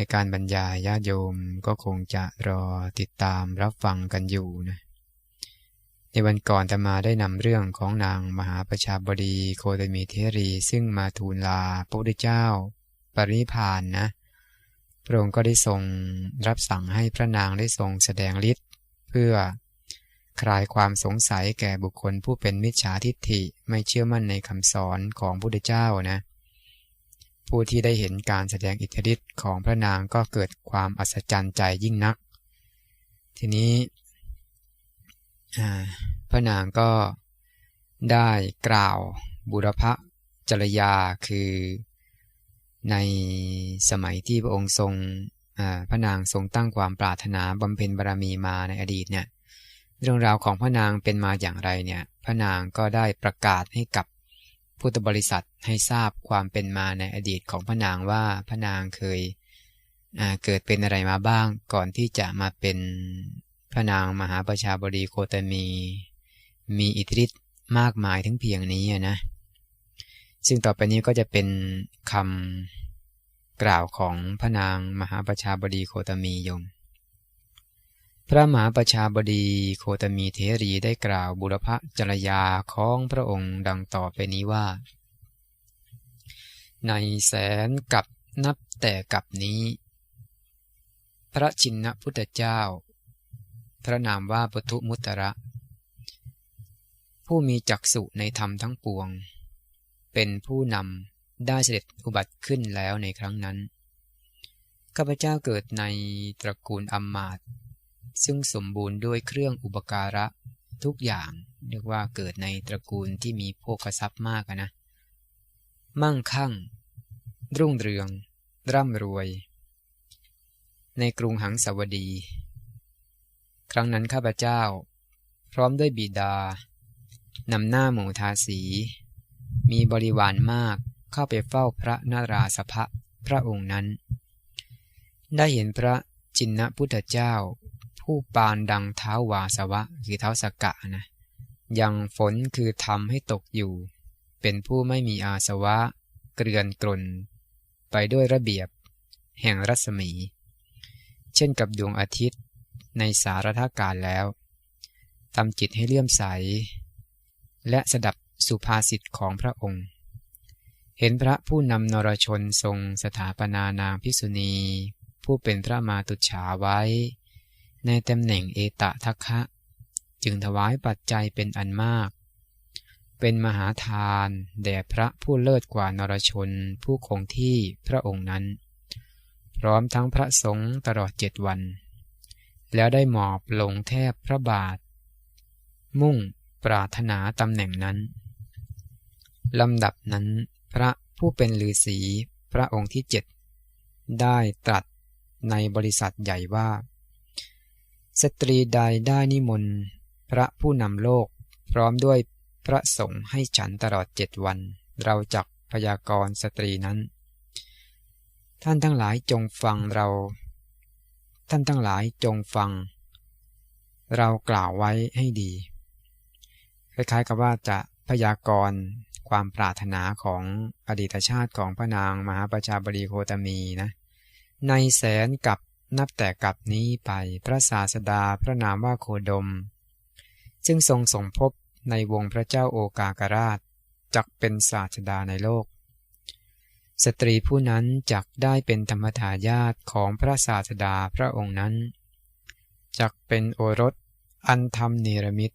ในการบรรยายญาติโยมก็คงจะรอติดตามรับฟังกันอยู่นะในวันก่อนจะมาได้นำเรื่องของนางมหาประชาบดีโคตมีเทรี ซึ่งมาทูลลาพระพุทธเจ้า ปรินิพานนะพระองค์ก็ได้ทรงรับสั่งให้พระนางได้ทรงแสดงฤทธิ์เพื่อคลายความสงสัยแก่บุคคลผู้เป็นมิจฉาทิฏฐิไม่เชื่อมั่นในคำสอนของพุทธเจ้านะ ผู้ที่ได้เห็นการแสดงอิทธิฤทธิ์ของพระนางก็เกิดความอัศจรรย์ใจยิ่งนัก ทีนี้พระนางก็ได้กล่าวบุรพจรยาคือในสมัยที่พระองค์ทรงพระนางทรงตั้งความปรารถนาบำเพ็ญบารมีมาในอดีตเนี่ยเรื่องราวของพระนางเป็นมาอย่างไรเนี่ยพระนางก็ได้ประกาศให้กับ พุทธบริษัทให้ทราบความเป็นมาในอดีตของพระนางว่าพระนางเคยเกิดเป็นอะไรมาบ้างก่อนที่จะมาเป็นพระนางมหาประชาบดีโคตมี มีอิทธิฤทธิ์มากมายถึงเพียงนี้นะ ซึ่งต่อไปนี้ก็จะเป็นคำกล่าวของพระนางมหาประชาบดีโคตมียม พระมหาประชาบดีโคตมีเทรีได้กล่าวบุรพจรยาของพระองค์ดังต่อไปนี้ว่า ในแสนกับนับแต่กับนี้ พระชินพุทธเจ้า พระนามว่าปทุมุตระ ผู้มีจักษุในธรรมทั้งปวง เป็นผู้นำได้เสด็จอุบัติขึ้นแล้วในครั้งนั้นข้าพเจ้าเกิดในตระกูลอัมมาต ซึ่งสมบูรณ์ด้วยเครื่องอุปการะทุกอย่างเรียกว่าเกิดในตระกูลที่มีโภคทรัพย์มากนะ มั่งคั่ง รุ่งเรือง ร่ำรวย ในกรุงหังสวดี ครั้งนั้นข้าพเจ้า พร้อมด้วยบิดานำหน้าหมู่ทาสี มีบริวารมากเข้าไปเฝ้าพระนาราสภะพระองค์นั้น ได้เห็นพระจินนพุทธเจ้า ผู้ปานดังเท้าวาสวะคือเท้าสกกะนะยังฝนคือทำให้ตกอยู่ เป็นผู้ไม่มีอาสวะ เกลื่อนกลนไปด้วยระเบียบ แห่งรัศมี เช่นกับดวงอาทิตย์ในสารทาการแล้วทำจิตให้เลื่อมใส และสดับสุภาษิตของพระองค์ เห็นพระผู้นำนรชนทรงสถาปนานางพิษุณี ผู้เป็นพระมาตุฉาไว้ ในตำแหน่งเอตะทัคคะจึงถวายปัจจัยเป็นอันมาก เป็นมหาทานแด่พระผู้เลิศกว่านรชนผู้คงที่พระองค์นั้น พร้อมทั้งพระสงฆ์ตลอดเจ็ดวัน แล้วได้หมอบลงแทบพระบาท มุ่งปรารถนาตำแหน่งนั้นลำดับนั้น พระผู้เป็นฤาษีพระองค์ที่เจ็ดได้ตรัสในบริษัทใหญ่ว่า สตรีใดได้นิมนต์พระผู้นำโลก พร้อมด้วยพระสงฆ์ให้ฉันตลอดเจ็ดวัน เราจักพยากรณ์สตรีนั้น ท่านทั้งหลายจงฟังเรา ท่านทั้งหลายจงฟัง เรากล่าวไว้ให้ดี คล้ายๆกับว่าจะพยากรณ์ความปรารถนาของอดีตชาติของพระนางมหาประชาบดีโคตมีนะ ในแสนกับ นับแต่กับนี้ไปพระศาสดาพระนามว่าโคดม ซึ่งทรงสมภพในวงพระเจ้าโอกากราชจักเป็นศาสดาในโลก สตรีผู้นั้นจักได้เป็นธรรมทายาทของพระศาสดาพระองค์นั้นจักเป็นโอรสอันธรรมเนรมิต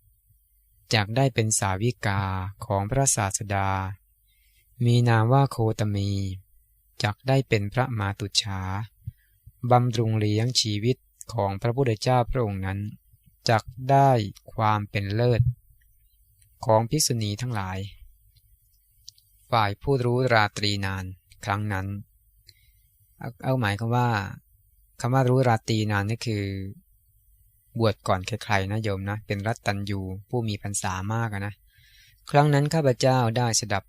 จักได้เป็นสาวิกาของพระศาสดา มีนามว่าโคตมีจักได้เป็นพระมาตุชา บำรุงเลี้ยงชีวิตของพระพุทธเจ้าพระองค์นั้นจักได้ความเป็นเลิศ ของภิกษุณีทั้งหลาย ฝ่ายผู้รู้ราตรีนานครั้งนั้น เอาหมายคำว่าคำว่ารู้ราตรีนานนี่คือบวชก่อนใครๆนะโยมนะ เป็นรัตตัญยูผู้มีพรรษามากนะ ครั้งนั้นข้าพเจ้าได้สดับ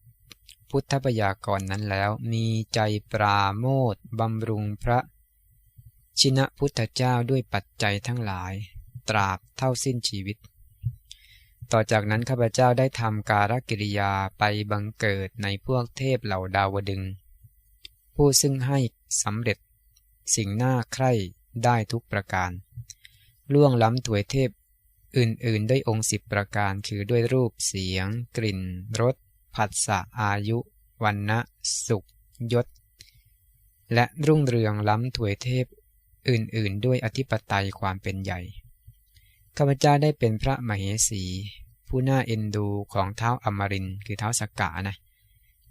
พุทธปยากรนั้นแล้ว มีใจปราโมทบำรุงพระ ชินะพุทธเจ้าด้วยปัจจัยทั้งหลาย ตราบเท่าสิ้นชีวิต ต่อจากนั้นข้าพเจ้าได้ทำการกิริยาไปบังเกิดในพวกเทพเหล่าดาวดึง ผู้ซึ่งให้สำเร็จ สิ่งน่าใคร่ได้ทุกประการ ล่วงล้ำถวยเทพอื่นๆ ด้วยองค์สิบประการคือด้วยรูปเสียง กลิ่นรสผัสสะอายุวันนะสุขยศ และรุ่งเรืองล้ำถวยเทพ อื่นๆ ด้วยอธิปไตยความเป็นใหญ่ข้าพเจ้าได้เป็นพระมเหสี ผู้น่าเอ็นดูของเท้าอมรินคือเท้าสกกะนะ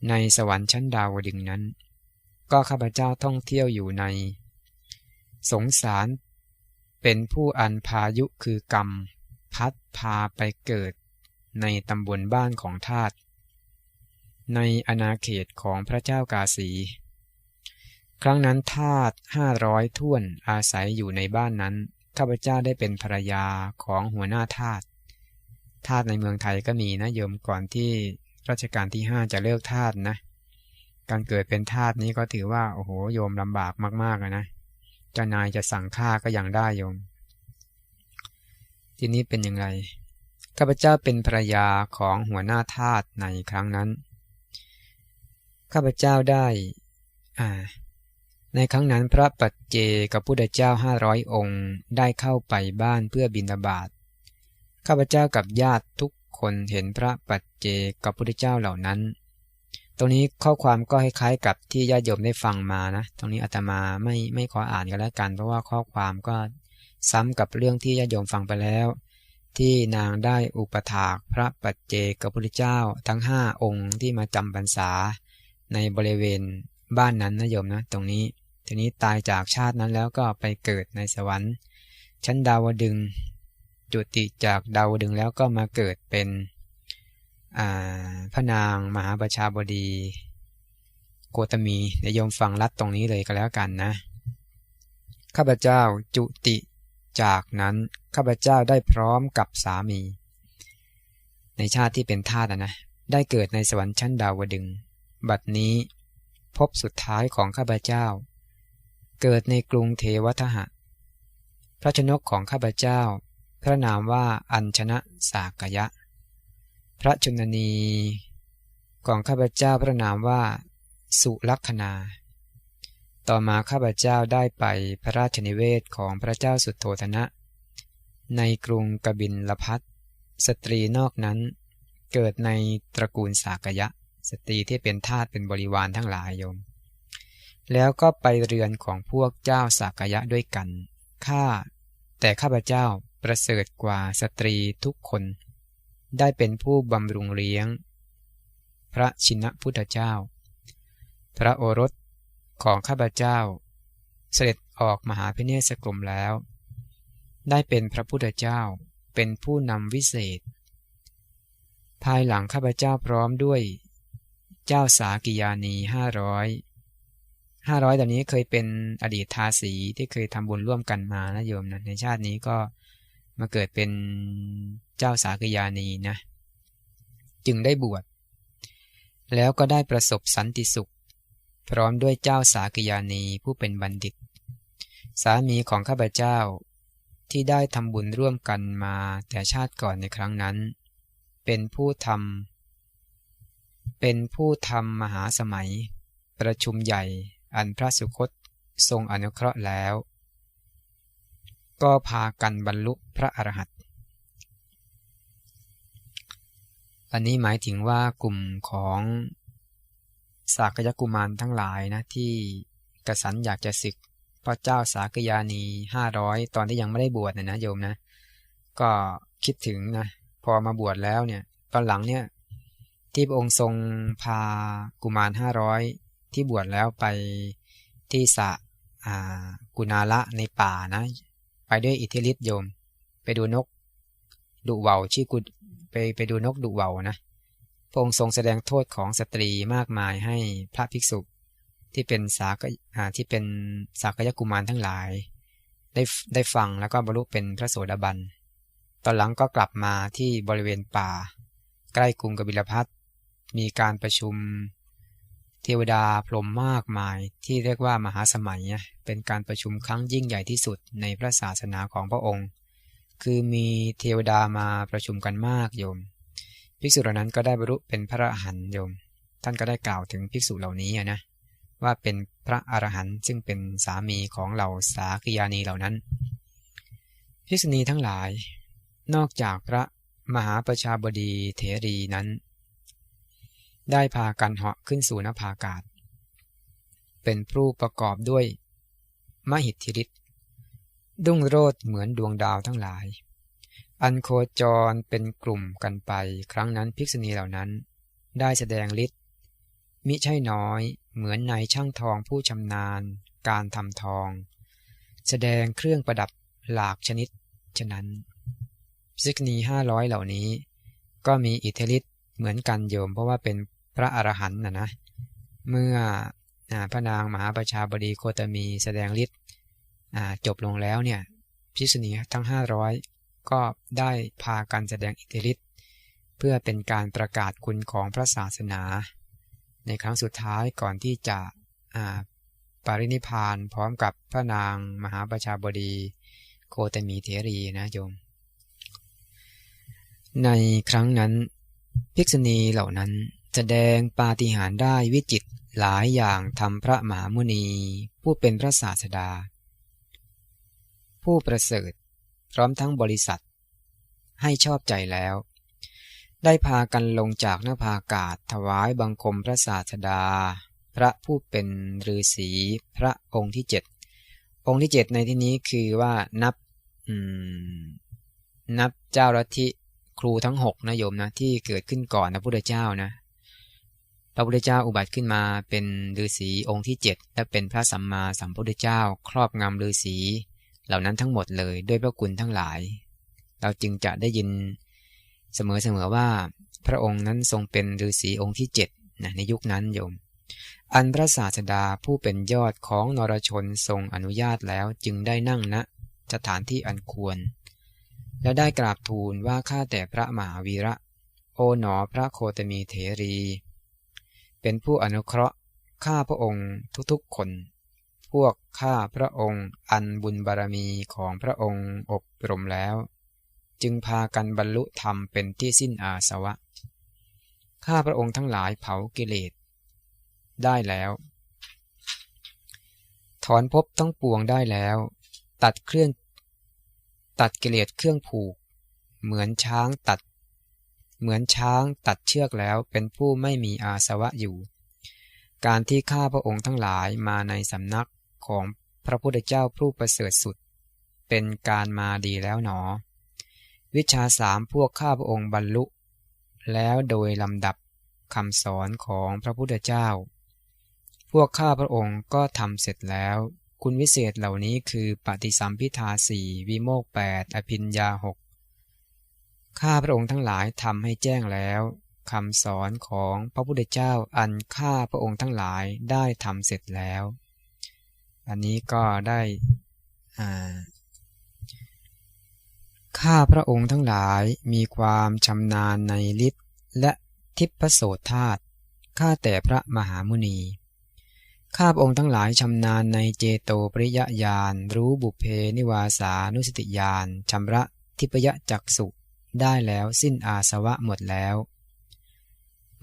ในสวรรค์ชั้นดาวดึงนั้น ก็ข้าพเจ้าท่องเที่ยวอยู่ใน สงสารเป็นผู้อันพายุคือกรรม พัดพาไปเกิด ในตำบลบ้านของทาตในอาณาเขตของพระเจ้ากาสี ครั้งนั้นทาตห้าร้อยท่วนอาศัยอยู่ในบ้านนั้นข้าพเจ้าได้เป็นภรรยาของหัวหน้าทาตทาตในเมืองไทยก็มีนะโยมก่อนที่รัชกาลที่ห้าจะเลิกทาตนะ การเกิดเป็นทาตนี้ก็ถือว่าโอ้โหโยมลำบากมากๆนะเจ้านายจะสั่งฆ่าก็ยังได้โยม ทีนี้เป็นยังไงข้าพเจ้าเป็นภรรยาของหัวหน้าทาตในครั้งนั้นข้าพเจ้าได้ อ่า ในครั้งนั้นพระปัจเจกับพุทธเจ้าห้าร้อยองค์ได้เข้าไปบ้านเพื่อบิณฑบาตข้าพเจ้ากับญาติทุกคนเห็นพระปัจเจกับพุทธเจ้าเหล่านั้น ตรงนี้ข้อความก็คล้ายๆกับที่ญาติโยมได้ฟังมานะ ตรงนี้อาตมาไม่ไม่ขออ่านกันแล้วกัน เพราะว่าข้อความก็ซ้ำกับเรื่องที่ญาติโยมฟังไปแล้ว ที่นางได้อุปถากพระปัจเจกับพุทธเจ้าทั้งห้าองค์ที่มาจำพรรษา ในบริเวณบ้านนั้นนะโยมนะ ตรงนี้ ทีนี้ตายจากชาตินั้นแล้วก็ไปเกิดในสวรรค์ ชั้นดาวดึงจุติจากดาวดึงแล้วก็มาเกิดเป็นพระนางมหาประชาบดี โกตมีในยมฟังรัดตรงนี้เลยก็แล้วกันนะ ข้าพเจ้าจุติจากนั้นข้าพเจ้าได้พร้อมกับสามี ในชาติที่เป็นทาสนะ ได้เกิดในสวรรค์ชั้นดาวดึง บัดนี้พบสุดท้ายของข้าพเจ้า เกิดในกรุงเทวทหะ พระชนกของข้าพเจ้า พระนามว่าอัญชนะสากยะ พระชนนี ของข้าพเจ้าพระนามว่า สุลักษณาต่อมาข้าพเจ้าได้ไปพระราชนิเวศของพระเจ้าสุโทธนะ ในกรุงกบินลพัทสตรีนอกนั้น เกิดในตระกูลสากยะ สตรีที่เป็นทาสเป็นบริวารทั้งหลายโยม แล้วก็ไปเรือนของพวกเจ้าสากยะด้วยกัน ข้า แต่ข้าพเจ้าประเสริฐกว่าสตรีทุกคน ได้เป็นผู้บำรุงเลี้ยง พระชินพุทธเจ้า พระโอรสของข้าพเจ้า เสด็จออกมหาพิเนศกรมแล้ว ได้เป็นพระพุทธเจ้าเป็นผู้นำวิเศษ ภายหลังข้าพเจ้าพร้อมด้วย เจ้าสากิยานีห้าร้อย ห้าร้อยแต่นี้เคยเป็นอดีตทาสีที่เคยทำบุญร่วมกันมานะโยมนะในชาตินี้ก็มาเกิดเป็นเจ้าสากยานีนะ จึงได้บวชแล้วก็ได้ประสบสันติสุข พร้อมด้วยเจ้าสากยานีผู้เป็นบัณฑิต สามีของข้าพเจ้าที่ได้ทำบุญร่วมกันมาแต่ชาติก่อนในครั้งนั้น เป็นผู้ทำเป็นผู้ทำมหาสมัย ประชุมใหญ่ อันพระสุคตทรงอนุเคราะห์แล้ว ก็พากันบรรลุพระอรหันต์อันนี้หมายถึงว่ากลุ่มของสากยกุมารทั้งหลายนะที่กษันอยากจะศึกพระเจ้าสากยานีห้าร้อยตอนที่ยังไม่ได้บวชนะนะโยมนะ ก็คิดถึงนะพอมาบวชแล้วเนี่ยตอนหลังเนี่ยที่พระองค์ทรงพากุมารห้าร้อย ที่บวชแล้วไปที่สะกุณาละในป่านะ ไปด้วยอิทธิฤทธิโยม ไปดูนกดุเวาชื่อกุไปไปดูนกดุเวานะพระองค์ทรงแสดงโทษของสตรีมากมายให้พระภิกษุที่เป็นสากที่เป็นสากยกุมารทั้งหลาย ได้ได้ฟังแล้วก็บรรลุเป็นพระโสดาบัน ตอนหลังก็กลับมาที่บริเวณป่า ใกล้กรุงกบิลพัทมีการประชุม เทวดาพรหมมากมายที่เรียกว่ามหาสมัย เป็นการประชุมครั้งยิ่งใหญ่ที่สุดในพระศาสนาของพระองค์ คือมีเทวดามาประชุมกันมากโยม ภิกษุเหล่านั้นก็ได้บรรลุเป็นพระอรหันต์โยม ท่านก็ได้กล่าวถึงภิกษุเหล่านี้นะว่าเป็นพระอรหันต์ซึ่งเป็นสามีของเหล่าสาคยานีเหล่านั้น ภิกษุณีทั้งหลาย นอกจากพระมหาประชาบดีเถรีนั้น ได้พากันเหาะขึ้นสู่นภาอากาศ เป็นผู้ประกอบด้วยมหิทธิฤทธิ์ดุ้งโรดเหมือนดวงดาวทั้งหลาย อันโคจรเป็นกลุ่มกันไป ครั้งนั้นภิกษุณีเหล่านั้น ได้แสดงฤทธิ์มิใช่น้อยเหมือนนายช่างทองผู้ชำนาญ การทำทอง แสดงเครื่องประดับหลากชนิด ฉะนั้นซิกนีห้าร้อยเหล่านี้ ก็มีอิทธิฤทธิ์เหมือนกันโยมเพราะว่าเป็น พระอรหันต์นะนะเมื่อพระนางมหาประชาบดีโคตมีแสดงฤทธิ์จบลงแล้วเนี่ยพิษณีทั้ง 500 ก็ได้พากันแสดงอิทธิฤทธิ์เพื่อเป็นการประกาศคุณของพระศาสนา ในครั้งสุดท้ายก่อนที่จะปรินิพานพร้อมกับพระนางมหาประชาบดีโคตมีเทรีนะโยม ในครั้งนั้น ภิกษุณีเหล่านั้น แสดงปาฏิหาริย์ได้วิจิตหลายอย่างทำพระมหามุนี ผู้เป็นพระศาสดา ผู้ประเสริฐพร้อมทั้งบริษัท ให้ชอบใจแล้ว ได้พากันลงจากหน้าผากาศถวายบังคมพระศาสดา พระผู้เป็นฤาษีพระองค์ที่เจ็ดองค์ที่เจ็ดในที่นี้คือว่านับนับเจ้าลัทธิครูทั้งหกนะโยมนะที่เกิดขึ้นก่อนพระพุทธเจ้านะ พระพุทธเจ้าอุบัติขึ้นมาเป็นฤาษีองค์ที่เจ็ดและเป็นพระสัมมาสัมพุทธเจ้า ครอบงำฤาษีเหล่านั้นทั้งหมดเลยด้วยพระคุณทั้งหลาย เราจึงจะได้ยินเสมอๆว่า พระองค์นั้นทรงเป็นฤาษีองค์ที่เจ็ดนะในยุคนั้นโยม อันพระศาสดาผู้เป็นยอดของนรชนทรงอนุญาตแล้วจึงได้นั่งณนะสถานที่อันควร และได้กราบทูลว่าข้าแต่พระมหาวีระ โอ๋หนอพระโคตมีเถรี เป็นผู้อนุเคราะห์ข้าพระองค์ทุกๆคน พวกข้าพระองค์อันบุญบารมีของพระองค์อบรมแล้ว จึงพากันบรรลุธรรมเป็นที่สิ้นอาสวะ ข้าพระองค์ทั้งหลายเผากิเลสได้แล้ว ถอนภพต้องปวงได้แล้ว ตัดเครื่อง ตัดกิเลสเครื่องผูก เหมือนช้างตัด เหมือนช้างตัดเชือกแล้วเป็นผู้ไม่มีอาสวะอยู่ การที่ข้าพระองค์ทั้งหลายมาในสำนักของพระพุทธเจ้าผู้ประเสริฐสุด เป็นการมาดีแล้วหนอ วิชาสามพวกข้าพระองค์บรรลุ แล้วโดยลำดับคำสอนของพระพุทธเจ้า พวกข้าพระองค์ก็ทำเสร็จแล้ว คุณวิเศษเหล่านี้คือปฏิสัมพิทาสี่วิโมกแปดอภินยาหก ข้าพระองค์ทั้งหลายทำให้แจ้งแล้วคำสอนของพระพุทธเจ้าอันข้าพระองค์ทั้งหลายได้ทำเสร็จแล้ว อันนี้ก็ได้อ่าข้าพระองค์ทั้งหลายมีความชำนาญในฤทธิ์และทิพโสธาตข้าแต่พระมหามุนี ข้าพระองค์ทั้งหลายชำนาญในเจโตปริยญาณรู้บุเพนิวาสานุสติญาณชำระทิพยจักสุ ได้แล้วสิ้นอาสวะหมดแล้ว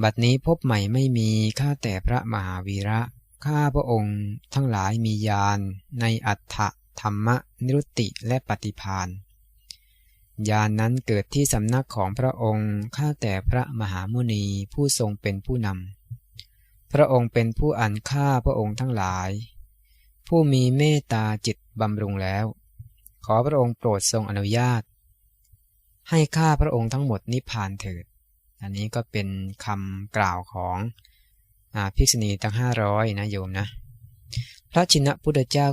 บัดนี้พบใหม่ไม่มีข้าแต่พระมหาวีระ ข้าพระองค์ทั้งหลายมีญาณในอัฏฐธรรมนิรุตติและปฏิพานญาณนนั้นเกิดที่สำนักของพระองค์ ข้าแต่พระมหามุนีผู้ทรงเป็นผู้นำ พระองค์เป็นผู้อันฆ่าพระองค์ทั้งหลาย ผู้มีเมตตาจิตบำรุงแล้ว ขอพระองค์โปรดทรงอนุญาต ให้ข้าพระองค์ทั้งหมดนิพพานเถิด อันนี้ก็เป็นคำกล่าวของอภิกษุณีทั้งห้าร้อยนะโยมนะ พระชินพุทธเจ้า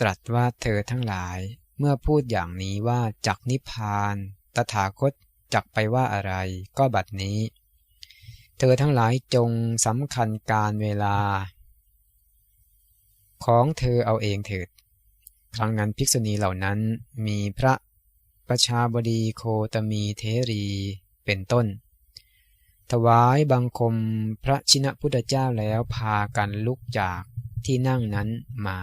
ตรัสว่าเธอทั้งหลาย เมื่อพูดอย่างนี้ว่าจักนิพพาน ตถาคตจักไปว่าอะไร ก็บัดนี้ เธอทั้งหลายจงสำคัญการเวลา ของเธอเอาเองเถิด ครั้งนั้นภิกษุณีเหล่านั้นมีพระ ประชาบดีโคตมีเทรีเป็นต้น ถวายบังคมพระชินพุทธเจ้าแล้วพากันลุกจากที่นั่งนั้นมา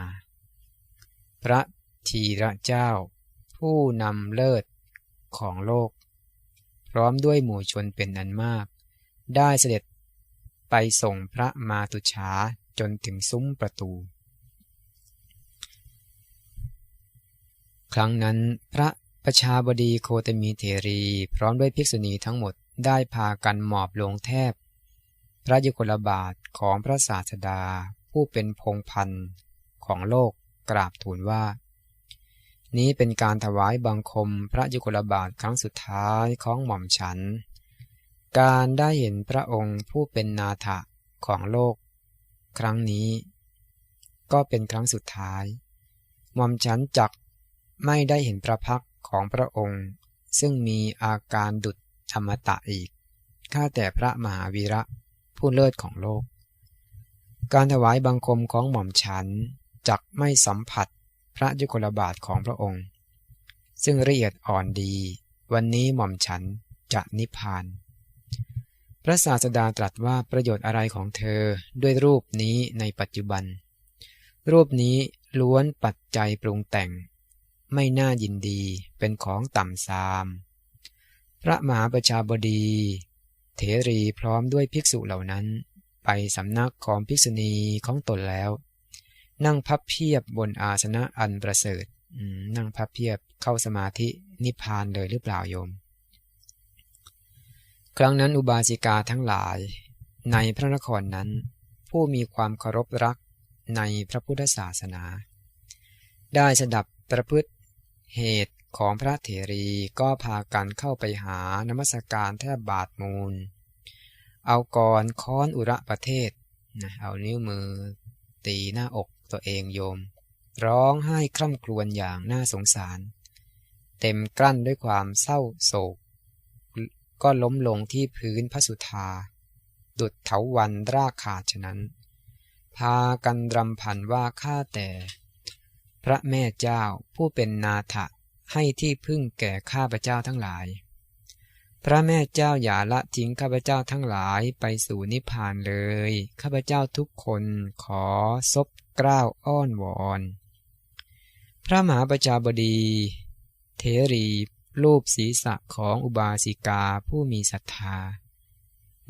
พระทีระเจ้า ผู้นำเลิศของโลก พร้อมด้วยหมู่ชนเป็นนันมาก ได้เสด็จไปส่งพระมาตุชาจนถึงซุ้มประตู ครั้งนั้นพระ ประชาบดีโคตมีเทรี พร้อมด้วยภิกษุณีทั้งหมดได้พากันหมอบลงแทบ พระยุคลบาทของพระศาสดา ผู้เป็นพงพันธ์ของโลกกราบทูลว่า นี้เป็นการถวายบังคมพระยุคลบาทครั้งสุดท้ายของหม่อมฉัน การได้เห็นพระองค์ผู้เป็นนาถะของโลก ครั้งนี้ ก็เป็นครั้งสุดท้าย หม่อมฉันจักไม่ได้เห็นพระพัก ของพระองค์ ซึ่งมีอาการดุจธรรมตะอีก ข้าแต่พระมหาวีระผู้เลิศของโลก การถวายบังคมของหม่อมฉันจักไม่สัมผัสพระยุคลบาทของพระองค์ ซึ่งละเอียดอ่อนดี วันนี้หม่อมฉันจะนิพพาน พระศาสดาตรัสว่าประโยชน์อะไรของเธอด้วยรูปนี้ในปัจจุบัน รูปนี้ล้วนปัจจัยปรุงแต่ง ไม่น่ายินดีเป็นของต่ำซาม พระมหาประชาบดี เถรีพร้อมด้วยภิกษุเหล่านั้น ไปสำนักของภิกษุณีของตนแล้ว นั่งพับเพียบบนอาสนะอันประเสริฐนั่งพับเพียบเข้าสมาธินิพพานเลยหรือเปล่าโยม ครั้งนั้นอุบาสิกาทั้งหลาย ในพระนครนั้น ผู้มีความเคารพรักในพระพุทธศาสนา ได้สดับประพฤติ เหตุของพระเถรีก็พากันเข้าไปหานมัสการแทบบาทมูล เอากรค้อนอุระประเทศนะเอานิ้วมือ ตีหน้าอกตัวเองโยม ร้องไห้คร่ำครวญอย่างน่าสงสาร เต็มกลั้นด้วยความเศร้าโศก ก็ล้มลงที่พื้นพระสุธา ดุดเถาวันรากขาดฉะนั้น พากันรำพันว่าข้าแต่ พระแม่เจ้าผู้เป็นนาถะให้ที่พึ่งแก่ข้าพเจ้าทั้งหลาย พระแม่เจ้าอย่าละทิ้งข้าพเจ้าทั้งหลายไปสู่นิพพานเลย ข้าพเจ้าทุกคนขอซบกล้าวอ้อนวอน พระมหาประชาบดี เทรีรูปศีรษะของอุบาสิกาผู้มีศรัทธา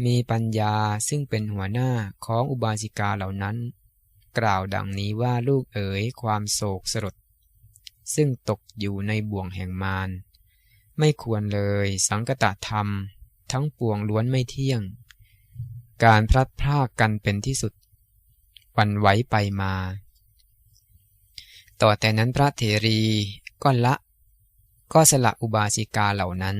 มีปัญญาซึ่งเป็นหัวหน้าของอุบาสิกาเหล่านั้น กล่าวดังนี้ว่าลูกเอ๋ยความโศกสลดซึ่งตกอยู่ในบ่วงแห่งมารไม่ควรเลยสังกตธรรม ทั้งปวงล้วนไม่เที่ยง การพลัดพรากกันเป็นที่สุด วันไหวไปมา ต่อแต่นั้นพระเถรีก็ละ ก็สละอุบาสิกาเหล่านั้น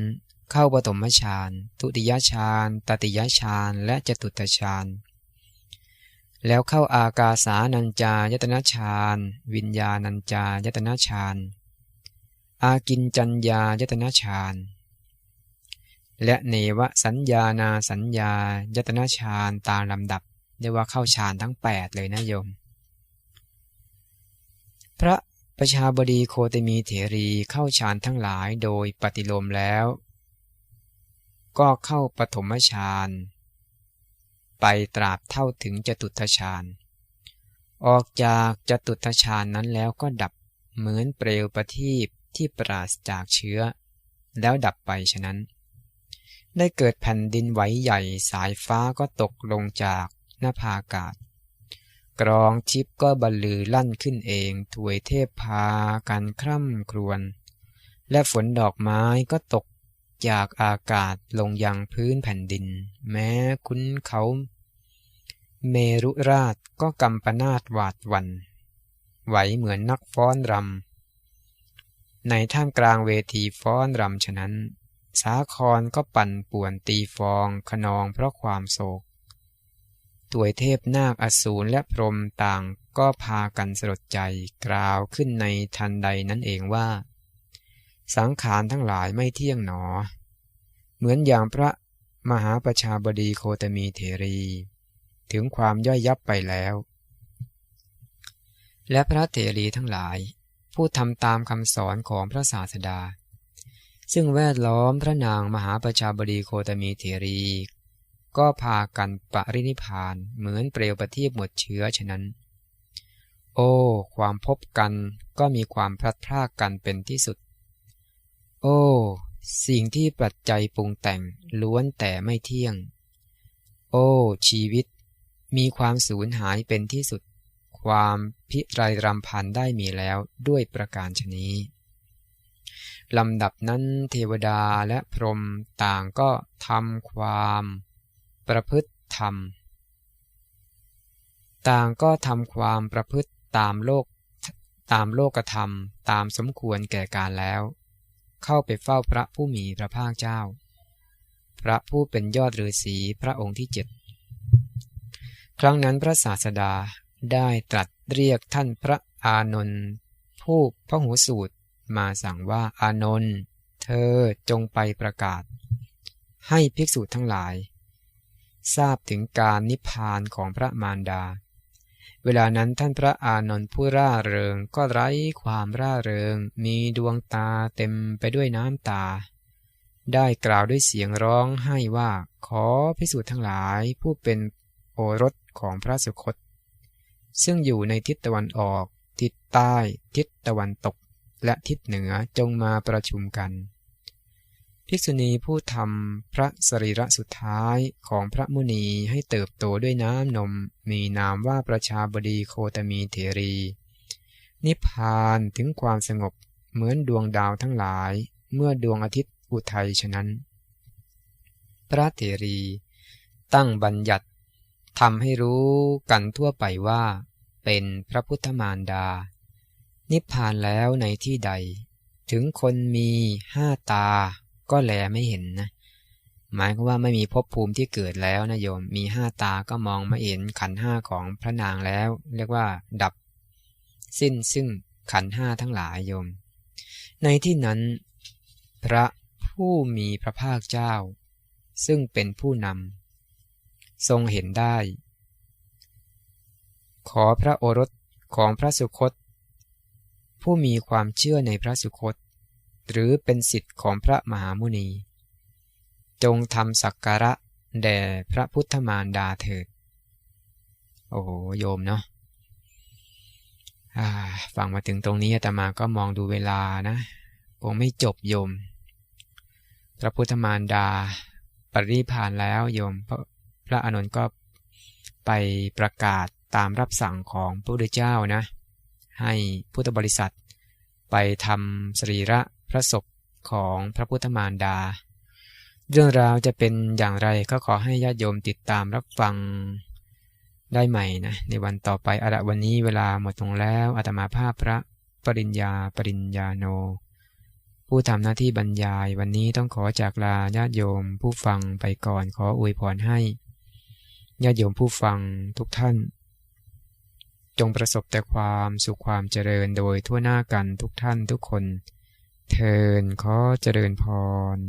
เข้าปฐมฌาน ทุติยฌาน ตติยฌาน และจตุตฌาน แล้วเข้าอากาสานัญจายตนะฌาน วิญญาณัญจายตนะฌาน อากินจัญญายตนะฌาน และเนวสัญญานาสัญญายตนะฌานตามลำดับเรียกว่าเข้าฌานทั้ง 8 เลยนะโยม พระประชาบดีโคตมีเถรีเข้าฌานทั้งหลายโดยปฏิโลมแล้ว ก็เข้าปฐมฌาน ไปตราบเท่าถึงจตุทชาญออกจากจตุทชาญนั้นแล้วก็ดับเหมือนเปลวประทีปที่ปราศจากเชื้อ แล้วดับไปฉะนั้น ได้เกิดแผ่นดินไหวใหญ่สายฟ้าก็ตกลงจากหน้าภาอากาศ กรองชิปก็บรรลือลั่นขึ้นเองถวยเทพพากันคร่ำครวญและฝนดอกไม้ก็ตก จากอากาศลงยังพื้นแผ่นดิน แม้คุ้นเขา เมรุราชก็กำปนาตหวาดวันไหวเหมือนนักฟ้อนรำ ในท่ามกลางเวทีฟ้อนรำฉะนั้น สาครก็ปั่นป่วนตีฟองขนองเพราะความโศกตัวยเทพนาคอสูรและพรหมต่างก็พากันสลดใจกล่าวขึ้นในทันใดนั้นเองว่า สังขารทั้งหลายไม่เที่ยงหนอ เหมือนอย่างพระมหาประชาบดีโคตมีเถรี ถึงความย่อยยับไปแล้ว และพระเถรีทั้งหลาย ผู้ทำตามคำสอนของพระศาสดา ซึ่งแวดล้อมพระนางมหาประชาบดีโคตมีเถรี ก็พากันปรินิพานเหมือนเปลวประทีปหมดเชื้อฉะนั้น โอ้ ความพบกันก็มีความพลัดพรากกันเป็นที่สุด โอ้ สิ่งที่ปัจจัยปรุงแต่งล้วนแต่ไม่เที่ยง โอ้ ชีวิต มีความสูญหายเป็นที่สุด ความพิไรรำพันได้มีแล้วด้วยประการชนีลำดับนั้นเทวดาและพรหมต่างก็ทำความ ประพฤติธรรม ต่างก็ทำความประพฤติตามโลกตามโลกธรรมตามสมควรแก่การแล้ว เข้าไปเฝ้าพระผู้มีพระภาคเจ้า พระผู้เป็นยอดฤาษีพระองค์ที่เจ็ดครั้งนั้นพระศาสดาได้ตรัสเรียกท่านพระอานนท์ผู้พระหูสูตรมาสั่งว่าอานนท์เธอจงไปประกาศ ให้ภิกษุทั้งหลาย ทราบถึงการนิพพานของพระมารดา เวลานั้นท่านพระอานนท์ผู้ร่าเริงก็ไร้ความร่าเริง มีดวงตาเต็มไปด้วยน้ำตา ได้กล่าวด้วยเสียงร้องให้ว่าขอพิสูจน์ทั้งหลายผู้เป็นโอรสของพระสุคต ซึ่งอยู่ในทิศตะวันออก ทิศใต้ ทิศตะวันตก และทิศเหนือจงมาประชุมกัน ภิกษุณีผู้ทำพระสรีระสุดท้ายของพระมุนีให้เติบโตด้วยน้ำนม มีนามว่าประชาบดีโคตมีเถรี นิพพานถึงความสงบเหมือนดวงดาวทั้งหลาย เมื่อดวงอาทิตย์อุทัยฉะนั้น พระเถรี ตั้งบัญญัติทำให้รู้กันทั่วไปว่า เป็นพระพุทธมารดา นิพพานแล้วในที่ใด ถึงคนมีห้าตา ก็แลไม่เห็นนะหมายความว่าไม่มีภพภูมิที่เกิดแล้วนะโยม มีห้าตาก็มองไม่เห็นขันห้าของพระนางแล้ว เรียกว่า ดับ สิ้นซึ่งขันห้าทั้งหลายโยม ในที่นั้น พระผู้มีพระภาคเจ้า ซึ่งเป็นผู้นำทรงเห็นได้ ขอพระโอรสของพระสุคต ผู้มีความเชื่อในพระสุคต หรือเป็นสิทธิ์ของพระมหามุนี จงทำสักการะแด่พระพุทธมารดาเถิด โอ้โหโยมเนาะฟังมาถึงตรงนี้อาตมาก็มองดูเวลานะคงไม่จบโยม พระพุทธมารดา ปริพานแล้วโยมเพราะพระอานนก็ไปประกาศตามรับสั่งของพระพุทธเจ้านะ ให้พุทธบริษัท ไปทำสรีระ ระศพของพระพุทธมารดา เรื่องราวจะเป็นอย่างไรก็ขอให้ญาติโยมติดตามรับฟังได้ใหม่นะในวันต่อไปอาระวันนี้เวลาหมดลงแล้วอาตมาภาพพระปริญญาปริญญาโน ผู้ทำหน้าที่บรรยายวันนี้ต้องขอจากลาญาติโยมผู้ฟังไปก่อนขออวยพรให้ญาติโยมผู้ฟังทุกท่าน จงประสบแต่ความสุขความเจริญโดยทั่วหน้ากันทุกท่านทุกคน เทินขอเจริญพร